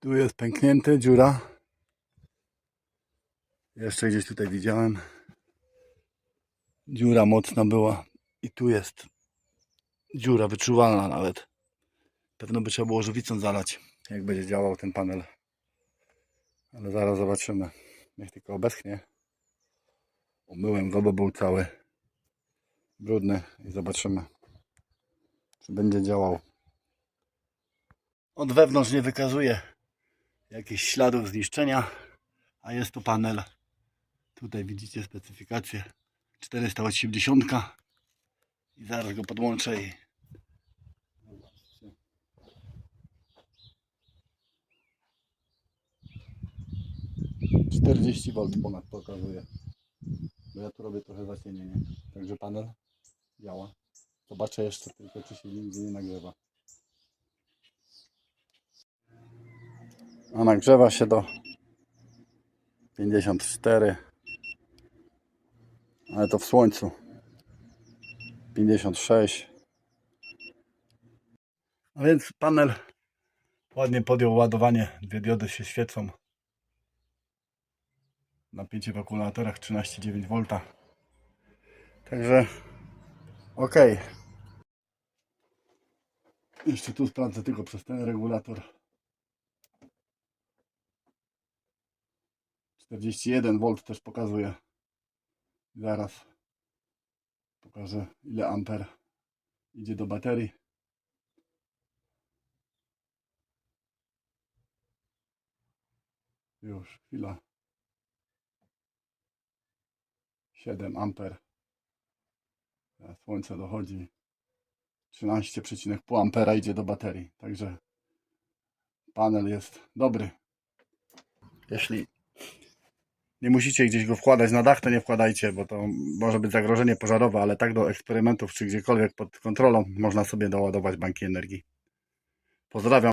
Tu jest pęknięte, dziura. Jeszcze gdzieś tutaj widziałem. Dziura mocna była. I tu jest dziura wyczuwalna nawet. Pewno by trzeba było żywicą zalać, jak będzie działał ten panel. Ale zaraz zobaczymy. Niech tylko obeschnie. Umyłem go, bo był cały brudny i zobaczymy, czy będzie działał. Od wewnątrz nie wykazuje jakichś śladów zniszczenia, a jest to panel. Tutaj widzicie specyfikację 480 i zaraz go podłączę i 40 V ponad pokazuje. Bo no ja tu robię trochę zacienienie. Także panel działa. Zobaczę jeszcze tylko, czy się nigdy nie nagrzewa. A nagrzewa się do 54. Ale to w słońcu. 56. A więc panel ładnie podjął ładowanie. Dwie diody się świecą. Napięcie w akumulatorach 13,9 V. Także ok. Jeszcze tu sprawdzę tylko przez ten regulator. 41 V też pokazuje. Zaraz pokażę ile amper idzie do baterii. Już chwila. 7 amper. Teraz Słońce dochodzi. 13,5 ampera idzie do baterii. Także panel jest dobry. Jeśli nie musicie gdzieś go wkładać na dach, to nie wkładajcie, bo to może być zagrożenie pożarowe, ale tak do eksperymentów czy gdziekolwiek pod kontrolą można sobie doładować banki energii. Pozdrawiam.